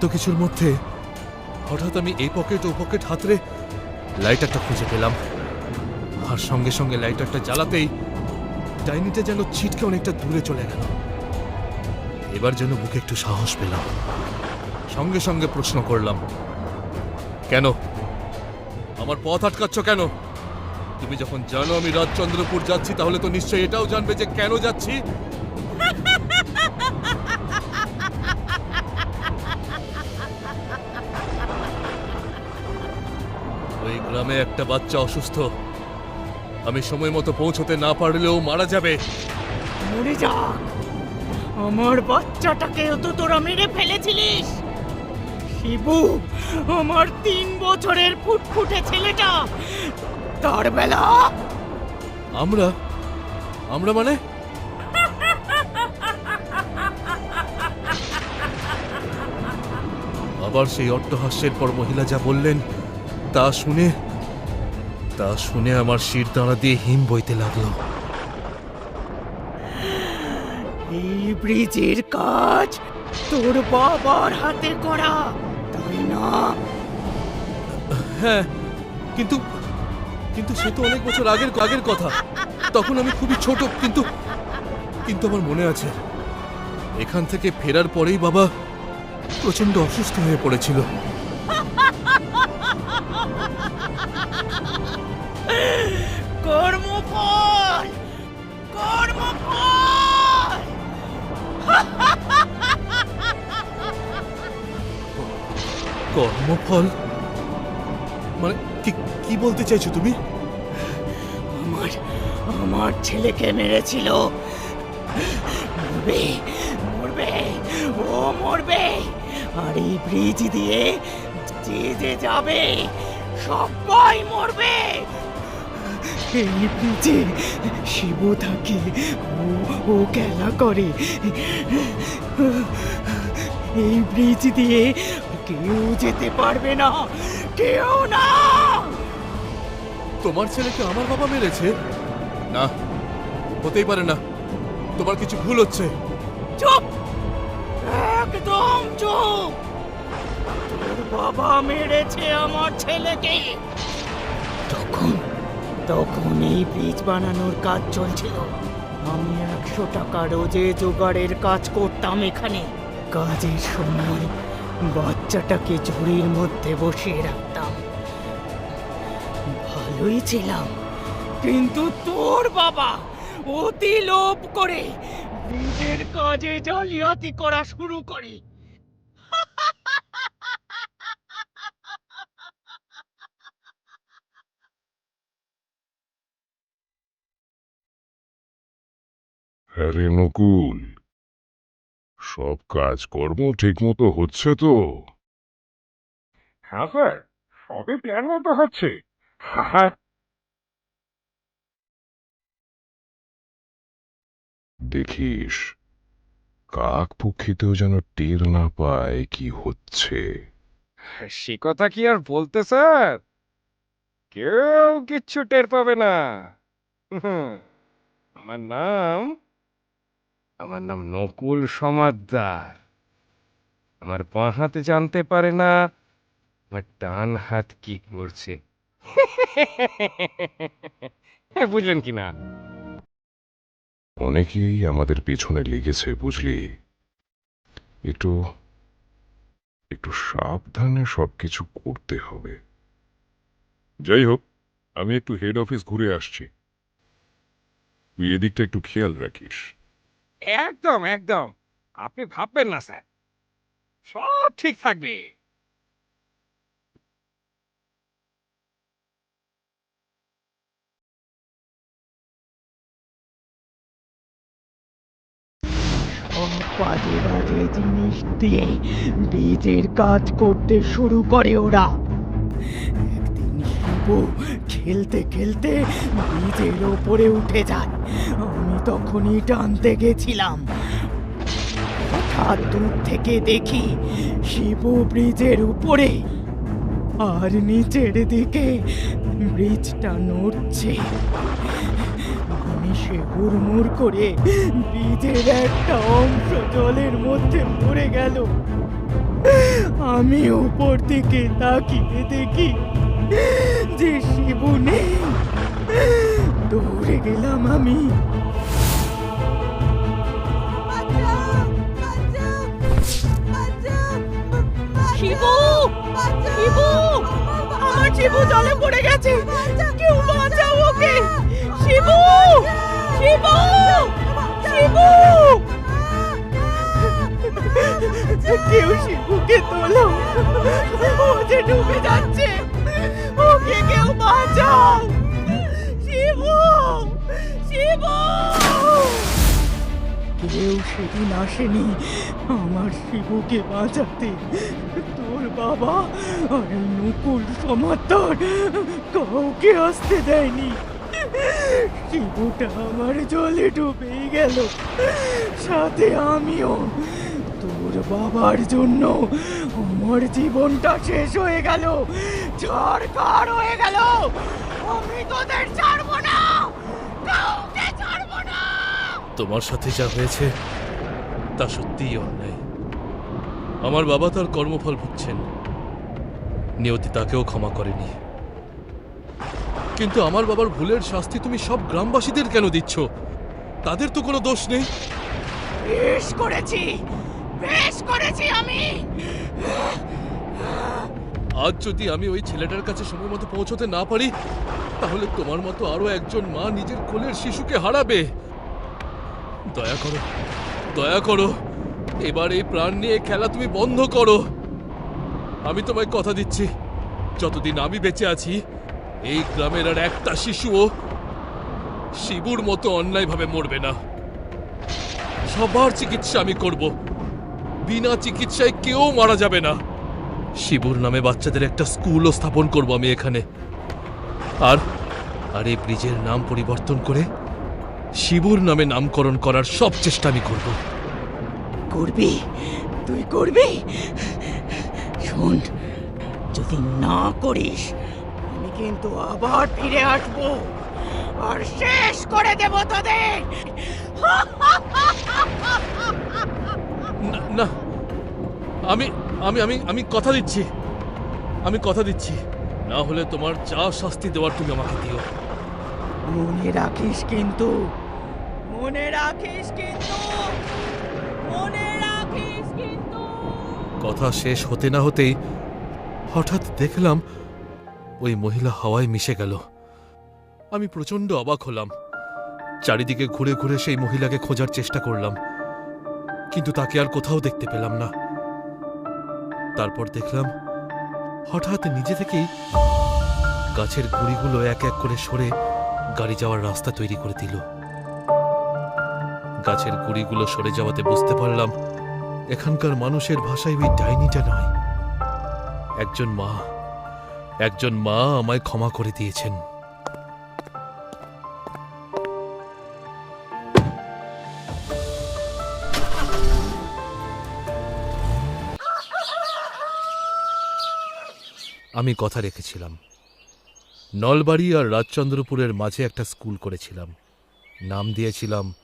তো কিছুর মধ্যে হঠাৎ আমি এই পকেট ও পকেট হাতরে লাইটারটা খুঁজে পেলাম। আর সঙ্গে সঙ্গে লাইটারটা জ্বালাতেই ডাইনিটা যেন ছিটকে অনেকটা দূরে চলে গেল। এবার যেন বুকে একটু সাহস পেলাম। সঙ্গে সঙ্গে প্রশ্ন করলাম, কেন? আমার পথ আটকাচ্ছ কেন? তুমি যখন জানো আমি রাজচন্দ্রপুর যাচ্ছি, তাহলে তো নিশ্চয়ই এটাও জানবে যে কেন যাচ্ছি? গ্রামে একটা বাচ্চা অসুস্থ। আমি সময় মতো পৌঁছতে না পারলেও মারা যাবে। মরে যাক। আমার বাচ্চাটাকেও তো তোরা মেরে ফেলেছিলিস। শিবু আমার তিন বছরের ফুটফুটে ছেলেটা তার বেলা। আমরা? আমরা মানে? আবার সেই অট্টহাস্যের পর মহিলা যা বললেন তা শুনে তা শুনে আমার শির দাঁড়া দিয়ে হিম বইতে লাগল। এই ব্রিজের কাজ তোর বাবার হাতে করা তাই না? হ্যাঁ কিন্তু কিন্তু সে তো অনেক বছর আগের আগের কথা। তখন আমি খুবই ছোট কিন্তু কিন্তু আমার মনে আছে এখান থেকে ফেরার পরেই বাবা প্রচণ্ড অসুস্থ হয়ে পড়েছিল। কর্মফল? মানে কি বলতে চাইছো তুমি? আমার আমার ছেলেকে মেরেছিল। মরবে মরবে, ও মরবে। আর এই ব্রিজ দিয়ে যে যে যাবে, সবাই মরবে। এই ব্রিজে শিব থাকে, ও ও খেলা করে। এই ব্রিজ দিয়ে কেউ যেতে পারবে না। কেউ না। তোমার ছেলেকে আমার বাবা মেরেছে? না হতেই পারে না। তোমার কিছু ভুল হচ্ছে। চুপ! একদম চুপ! তোর বাবা মেরেছে আমার ছেলেকে। তখন তখন এই বীজ বানানোর কাজ চলছিল। আমি একশো টাকা রোজে জোগাড়ের কাজ করতাম এখানে। কাজের সময় বাচ্চাটাকে ঝুড়ির মধ্যে বসিয়ে রাখতাম। ভালোই ছিলাম। কিন্তু তোর বাবা অতি লোভ করে নিজের কাজে জালিয়াতি করা শুরু করে। আরে নকুল সব কাজকর্ম ঠিকমতো হচ্ছে তো? হ্যাঁ স্যার সবই প্ল্যান মতো হচ্ছে। হ্যাঁ। দেখিস কাক পক্ষীতেও যেন টের না পায় কি হচ্ছে। সে কথা কি আর বলতে স্যার? কেউ কিচ্ছু টের পাবে না। আমার নাম আমার নাম নকুল সমাদ্দার। আমার বাঁ হাতে জানতে পারে না, আমার ডান হাত কি করছে। বুঝলেন কি না? অনেকেই আমাদের পেছনে লেগেছে, বুঝলি? একটু একটু সাবধানে সবকিছু করতে হবে। যাই হোক, আমি একটু হেড অফিস ঘুরে আসছি। তুই এদিকটা একটু খেয়াল রাখিস। একদম একদম। আপনি ভাববেন না, স্যার। সব ঠিক থাকবে। জিনিস দিয়ে বীজের কাজ করতে শুরু করে ওরা। শিবু খেলতে খেলতে বীজের ওপরে উঠে যায়। আমি তখনই টানতে গেছিলাম। হঠাৎ দূর থেকে দেখি শিবু ব্রিজের উপরে। আর নিচের দিকে ব্রিজটা নড়ছে। আমি সে হুড়মুড় করে ব্রিজের একটা অংশ জলের মধ্যে পড়ে গেল। আমি উপর থেকে তাকিয়ে দেখি যে শিবু নেই দৌড়ে গেলাম আমি। শিবু! শিবু! আমার শিবু জলে পড়ে গেছে। কেউ বাঁচাও ওকে। শিবু! শিবু! শিবু! কেউ শিবুকে তোলো। ও যে ডুবে কেউ সেদিন আসেনি আমার শিবুকে বাঁচাতে। তোর বাবা আর নকুল সমান্তর কাউকে আসতে দেয়নি। শিবুটা আমার জলে ডুবেই গেল। সাথে আমিও তোর বাবার জন্য। আমার জীবনটা শেষ হয়ে গেল। ঝড়কার হয়ে গেল? আমি তোদের ছাড়বো না। কাউকে ছাড়বো না। তোমার সাথে যা হয়েছে তা সত্যিই অন্যায়। আমার বাবা তার কর্মফল ভুগছেন। নিয়তি তাকেও ক্ষমা করেনি। কিন্তু আমার বাবার ভুলের শাস্তি তুমি সব গ্রামবাসীদের কেন দিচ্ছ? তাদের তো কোনো দোষ নেই। বেশ করেছি। বেশ করেছি আমি। আজ যদি আমি ওই ছেলেটার কাছে সময় মতো পৌঁছতে না পারি, তাহলে তোমার মতো আরও একজন মা নিজের কোলের শিশুকে হারাবে। দয়া করো দয়া করো, এবার এই প্রাণ নিয়ে খেলা তুমি বন্ধ করো। আমি তোমায় কথা দিচ্ছি, যতদিন আমি বেঁচে আছি, এই গ্রামের আর একটা শিশুও শিবুর মতো অন্যায়ভাবে মরবে না। সবার চিকিৎসা আমি করব। বিনা চিকিৎসায় কেউ মারা যাবে না। শিবুর নামে বাচ্চাদের একটা স্কুলও স্থাপন করব আমি এখানে। আর আর এই ব্রিজের নাম পরিবর্তন করে শিবুর নামে নামকরণ করার সব চেষ্টা আমি করব। করবি? তুই করবি? শোন, যদি না করিস, আমি কিন্তু আবার ফিরে আসব। আর শেষ করে দেব তোদের। না। আমি আমি আমি আমি কথা দিচ্ছি। আমি কথা দিচ্ছি। না হলে তোমার যা শাস্তি দেওয়ার তুমি আমাকে দিও। মনে রাখিস কিন্তু মনে রাখিস কিন্তু মনে রাখিস কিন্তু। কথা শেষ হতে না হতেই হঠাৎ দেখলাম ওই মহিলা হাওয়ায় মিশে গেল। আমি প্রচণ্ড অবাক হলাম। চারিদিকে ঘুরে ঘুরে সেই মহিলাকে খোঁজার চেষ্টা করলাম। কিন্তু তাকে আর কোথাও দেখতে পেলাম না। তারপর দেখলাম, হঠাৎ নিজে থেকেই গাছের গুড়িগুলো এক এক করে সরে গাড়ি যাওয়ার রাস্তা তৈরি করে দিল। গাছের গুড়িগুলো সরে যাওয়াতে বুঝতে পারলাম, এখানকার মানুষের ভাষায় ওই ডাইনিটা নয়। একজন মা একজন মা আমায় ক্ষমা করে দিয়েছেন। আমি কথা রেখেছিলাম। নলবাড়ি আর রাজচন্দ্রপুরের মাঝে একটা স্কুল করেছিলাম। নাম দিয়েছিলাম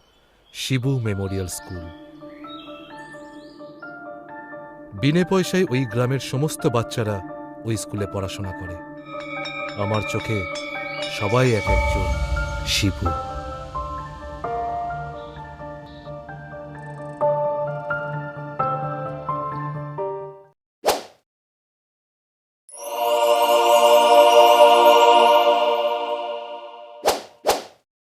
শিবু মেমোরিয়াল স্কুল। বিনে পয়সায় ওই গ্রামের সমস্ত বাচ্চারা ওই স্কুলে পড়াশোনা করে। আমার চোখে সবাই এক একজন শিবু।